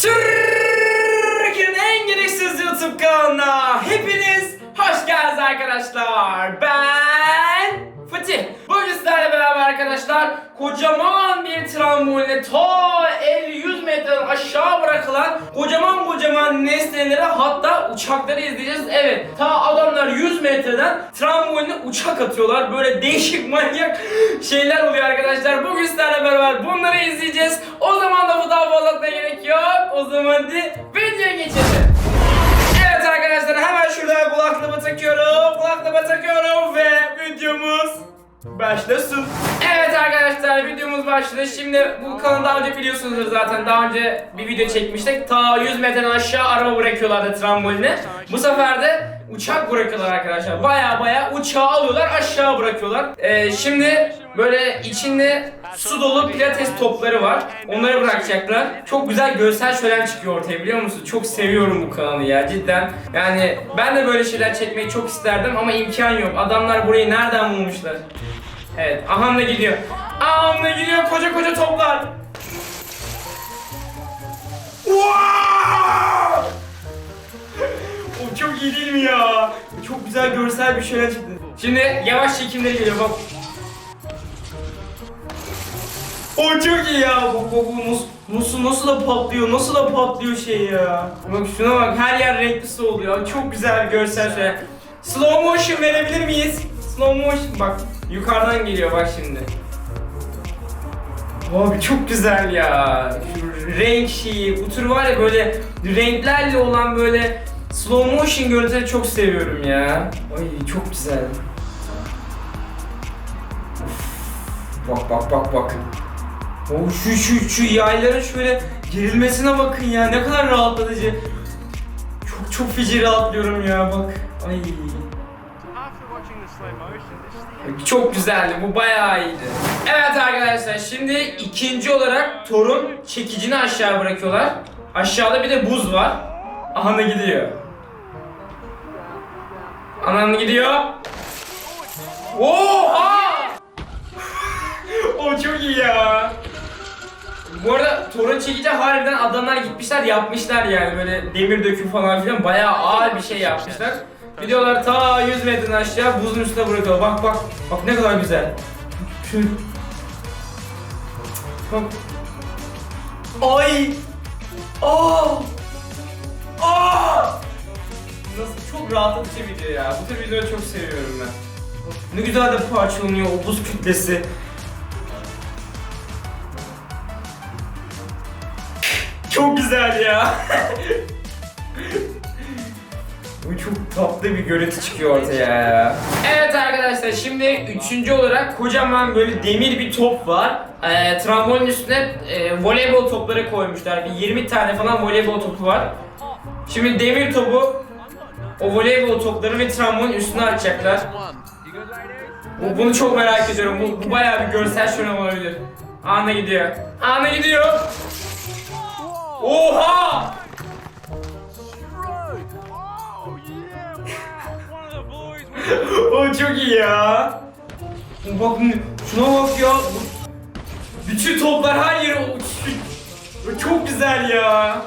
Türkiye'nin en gereksiz YouTube kanalına hepiniz hoş geldiniz arkadaşlar. Ben Fatih. Bugün sizlerle beraber arkadaşlar kocaman bir tramboline ta 50-100 metreden aşağı bırakılan kocaman kocaman nesneleri hatta uçakları izleyeceğiz. Evet ta adamlar 100 metreden tramboline uçak atıyorlar. Böyle değişik manyak şeyler oluyor arkadaşlar. Bugün sizlerle beraber bunları izleyeceğiz. O zaman da bu daha fazla gerek yok. O zaman hadi videoya geçelim. Arkadaşlar hemen şurada kulaklığımı takıyorum. Kulaklığımı takıyorum ve videomuz başlasın. Evet arkadaşlar videomuz başladı. Şimdi bu kanalı daha önce biliyorsunuzdur zaten. Daha önce bir video çekmiştik. Ta 100 metreden aşağı araba bırakıyorlardı tramboline. Bu sefer de uçak bırakıyorlar arkadaşlar. Baya baya uçağı alıyorlar aşağı bırakıyorlar. Ee, şimdi böyle içinde su dolu pilates topları var. Onları bırakacaklar. Çok güzel görsel şölen çıkıyor ortaya biliyor musun? Çok seviyorum bu kanalı ya cidden. Yani ben de böyle şeyler çekmeyi çok isterdim ama imkan yok. Adamlar burayı nereden bulmuşlar? Evet, Ahan'la gidiyor. Ahan'la gidiyor koca koca toplar. Wow! Çok iyi değil mi ya? Çok güzel görsel bir şölen çıktı. Şimdi yavaş çekimleri geliyor bak. O çok iyi ya. Bak bak bak nasıl, nasıl, da patlıyor, nasıl da patlıyor şey ya. Bak şuna bak her yer renklisi oluyor. Çok güzel bir görsel şöyle. Slow motion verebilir miyiz? Slow motion bak yukarıdan geliyor bak şimdi. Abi çok güzel ya. Şu renk şeyi, bu tür var ya böyle renklerle olan böyle slow motion görüntüleri çok seviyorum ya. Ay çok güzel. Bak bak bak bak. O şu şu şu yayların şöyle gerilmesine bakın ya ne kadar rahatlatıcı. Çok çok feci rahatlıyorum ya bak. Ay. Çok güzeldi. Bu bayağı iyiydi. Evet arkadaşlar şimdi ikinci olarak torun çekicini aşağı bırakıyorlar. Aşağıda bir de buz var. Ana gidiyor. Anan gidiyor. Oha! o çok iyi ya. Bu arada torun çekici harbiden adamlar gitmişler yapmışlar yani böyle demir döküm falan filan bayağı ağır bir şey yapmışlar. Gidiyorlar ta 100 metreden aşağı buzun üstüne bırakıyorlar. Bak bak bak ne kadar güzel. Şu. Bak. Ay. Aa. Aa. Nasıl çok rahatlatıcı video ya. Bu tür videoları çok seviyorum ben. Ne güzel de parçalanıyor o buz kütlesi. Çok güzel ya. Bu çok tatlı bir görüntü çıkıyor ortaya ya. Evet arkadaşlar şimdi üçüncü olarak kocaman böyle demir bir top var. Ee, trambolin üstüne e, voleybol topları koymuşlar. Bir 20 tane falan voleybol topu var. Şimdi demir topu o voleybol topları ve trambolin üstüne atacaklar. Bu, bunu çok merak ediyorum. Bu, bu bayağı bir görsel şölen olabilir. Ana gidiyor. Ana gidiyor. Oha! Oh o çok iyi ya. Bak şuna bak ya. Bütün toplar her yere uçuyor. Çok güzel ya.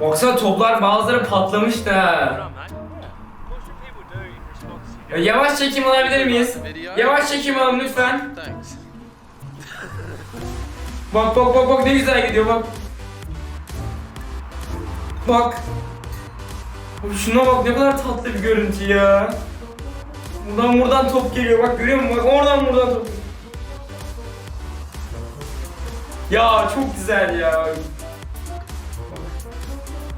Baksana toplar bazıları patlamış da. Ya Yavaş çekim alabilir miyiz? Yavaş çekim alın lütfen. Bak bak bak bak ne güzel gidiyor. Bak. Bak Şuna bak ne kadar tatlı bir görüntü ya. Buradan buradan top geliyor bak görüyor musun? Bak oradan buradan top. Ya çok güzel ya.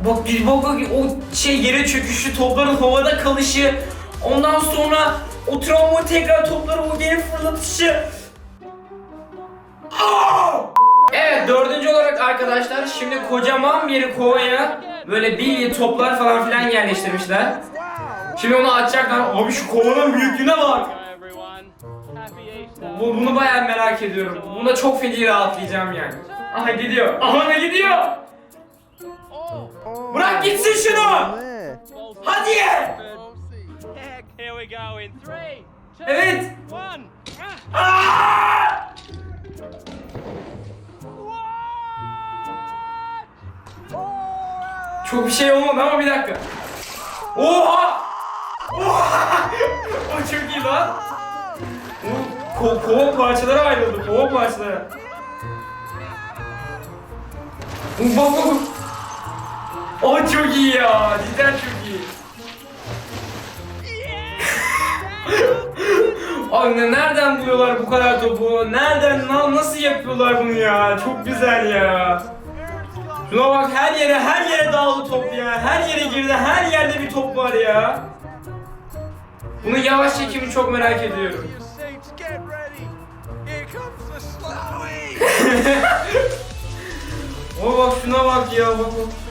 Bak bir bak o şey yere çöküşü topların havada kalışı. Ondan sonra o travma tekrar topları o geri fırlatışı. Evet dördüncü olarak arkadaşlar şimdi kocaman bir kovaya böyle bilye toplar falan filan yerleştirmişler. Şimdi onu açacaklar. Abi şu kovanın büyüklüğüne bak. Bu, bunu bayağı merak ediyorum. Bunda çok feci rahatlayacağım yani. Aha gidiyor. Aha ne gidiyor? Bırak gitsin şunu. Hadi. Evet. Aa! Çok bir şey olmadı ama bir dakika. Oha! Oha! o çok iyi lan. Bu ko kova parçalara ayrıldı. Kova parçalara. Bak bak bak. O çok iyi ya. Cidden çok iyi. Abi ne- nereden buluyorlar bu kadar topu? Nereden, na- nasıl yapıyorlar bunu ya? Çok güzel ya. Şuna bak her yere, her yere dağıldı top ya. Her yere girdi, her yerde bir top var ya. Bunun yavaş çekimi çok merak ediyorum. O bak şuna bak ya bak bak.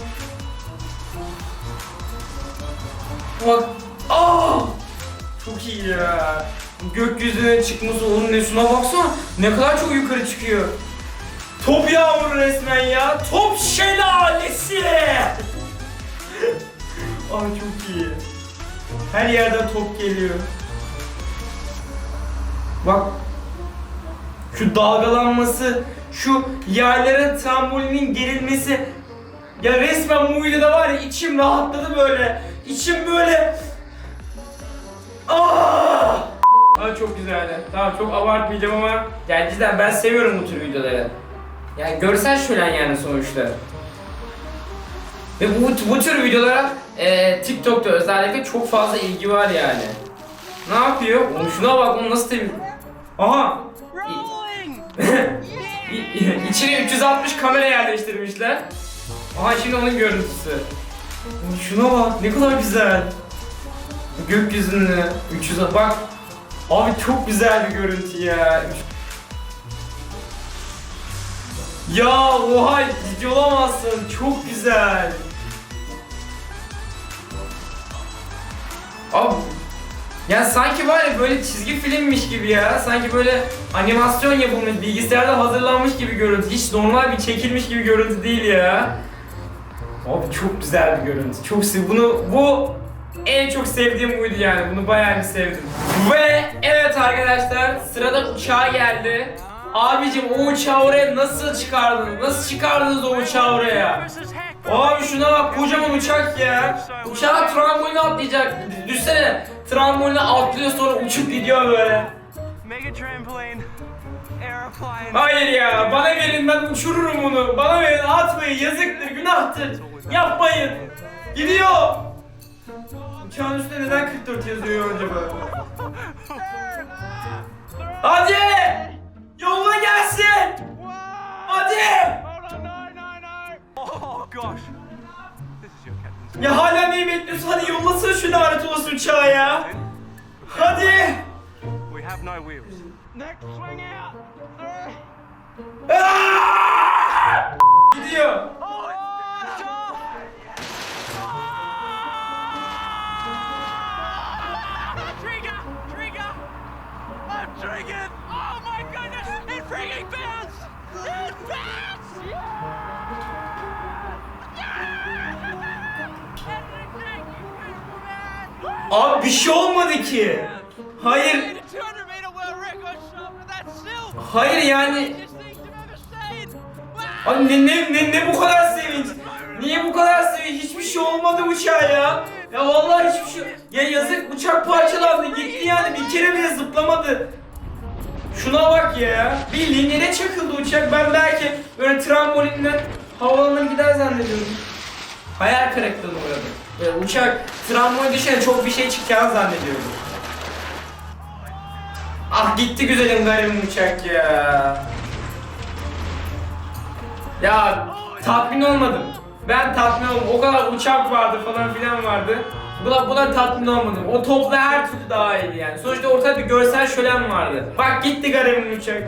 Bak. Aa! Çok iyi ya. Gökyüzüne çıkması onun ne şuna baksana. Ne kadar çok yukarı çıkıyor. Top yağmuru resmen ya. Top şelalesi. Ay çok iyi. Her yerden top geliyor. Bak şu dalgalanması, şu yayların trambolinin gerilmesi. Ya resmen bu videoda var ya içim rahatladı böyle. İçim böyle... Aa! Aa çok güzeldi. Tamam çok abartmayacağım ama yani cidden ben seviyorum bu tür videoları. Yani görsel şölen yani sonuçta. Ve bu, bu tür videolara e, TikTok'ta özellikle çok fazla ilgi var yani. Ne yapıyor? Oğlum şuna bak onu nasıl temiz... Aha! İçine 360 kamera yerleştirmişler. Aha şimdi onun görüntüsü. Şuna bak ne kadar güzel. Gökyüzünde 300 bak. Abi çok güzel bir görüntü ya. Ya oha ciddi olamazsın. Çok güzel. Abi ya sanki var ya böyle çizgi filmmiş gibi ya. Sanki böyle animasyon yapılmış, bilgisayarda hazırlanmış gibi görüntü. Hiç normal bir çekilmiş gibi görüntü değil ya. Abi çok güzel bir görüntü. Çok sev bunu bu en çok sevdiğim buydu yani. Bunu bayağı bir sevdim. Ve evet arkadaşlar sırada uçağa geldi. Abicim o uçağı oraya nasıl çıkardınız? Nasıl çıkardınız o uçağı oraya? Abi şuna bak kocaman uçak ya. Uçağa tramboline atlayacak. Düşsene. Tramboline atlıyor sonra uçup gidiyor böyle. Hayır ya bana verin ben uçururum onu. Bana verin atmayın yazıktır günahtır. Yapmayın. Gidiyor. Uçağın üstünde neden 44 yazıyor acaba? Hadi. Yolla gelsin. Hadi. Oh. Ya hala neyi bekliyorsun? Hadi yollasın şu lanet olası uçağı ya. Hadi. We I'm triggered! Oh my goodness! It freaking bounced! It bounced! Abi bir şey olmadı ki. Hayır. The 200 meter world record shot with that silver! Hayır yani. Abi ne, ne, ne, ne bu kadar sevinç? Niye bu kadar sevinç? Hiçbir şey olmadı uçağa ya. Ya vallahi hiçbir şey Ya yazık uçak parçalandı gitti yani bir kere bile zıplamadı. Şuna bak ya. Bildiğin yere çakıldı uçak. Ben belki böyle trambolinden havalanır gider zannediyorum. Hayal kırıklığına uğradım. Böyle uçak trambolin düşüne çok bir şey çıkacağını zannediyorum. Ah gitti güzelim garibim uçak ya. Ya tatmin olmadım. Ben tatmin olmadım. O kadar uçak vardı falan filan vardı. Buna, buna tatmin olmadım. O topla her türlü daha iyiydi yani. Sonuçta ortada bir görsel şölen vardı. Bak gitti garibim uçak.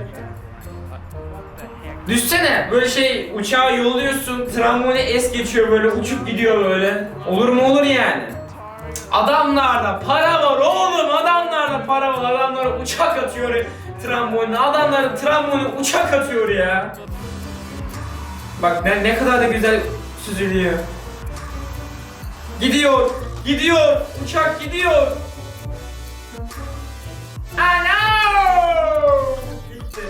Düşsene böyle şey uçağı yolluyorsun, tramvayı es geçiyor böyle uçup gidiyor böyle. Olur mu olur yani. Adamlarda para var oğlum adamlarda para var adamlara uçak atıyor tramboline adamlar tramboline uçak atıyor ya. Bak ne, ne kadar da güzel süzülüyor. Gidiyor, gidiyor, uçak gidiyor. Ano! Gitti.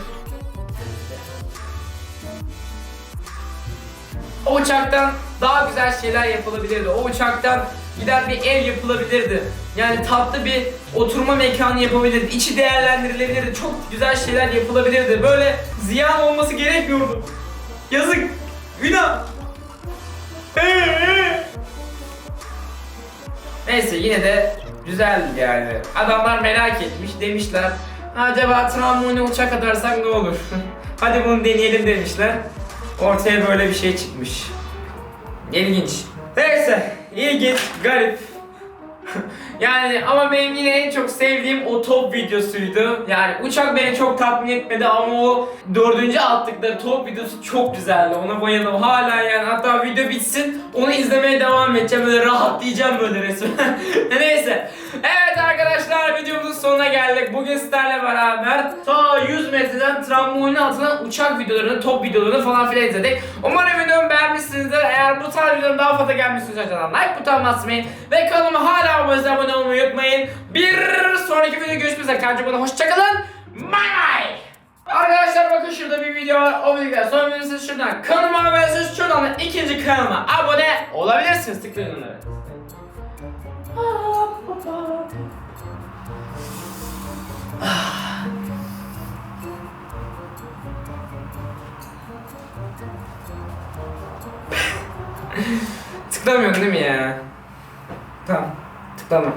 O uçaktan daha güzel şeyler yapılabilirdi. O uçaktan gider bir ev yapılabilirdi. Yani tatlı bir oturma mekanı yapabilirdi. İçi değerlendirilebilirdi. Çok güzel şeyler yapılabilirdi. Böyle ziyan olması gerekmiyordu. Yazık. Günah. Neyse yine de güzel yani. Adamlar merak etmiş demişler. Acaba tramvayla uçak atarsak ne olur? Hadi bunu deneyelim demişler. Ortaya böyle bir şey çıkmış. İlginç. Neyse ilginç, garip. yani ama benim yine en çok sevdiğim o top videosuydu. Yani uçak beni çok tatmin etmedi ama o dördüncü attıkları top videosu çok güzeldi. Ona bayıldım. Hala yani hatta video bitsin onu izlemeye devam edeceğim. Böyle rahatlayacağım böyle resmen. Neyse. Evet arkadaşlar videomuzun sonuna geldik. Bugün sizlerle beraber ta 100 metreden trambolin altına uçak videolarını, top videolarını falan filan izledik. Umarım videomu beğenmişsinizdir. Eğer bu tarz videoların daha fazla gelmesini istiyorsanız like butonuna basmayı ve kanalıma hala abone olmayı unutmayın. Bir sonraki videoda görüşmek üzere. İyi bakın. Hoşçakalın. Bye bye. Arkadaşlar bakın şurada bir video var. O videoya sonra verirseniz şuradan kanalıma abone olursanız şuradan da ikinci kanalıma abone olabilirsiniz. Tıklayın onları. Tıklamıyorsun değil mi ya? Tamam. Tıklama.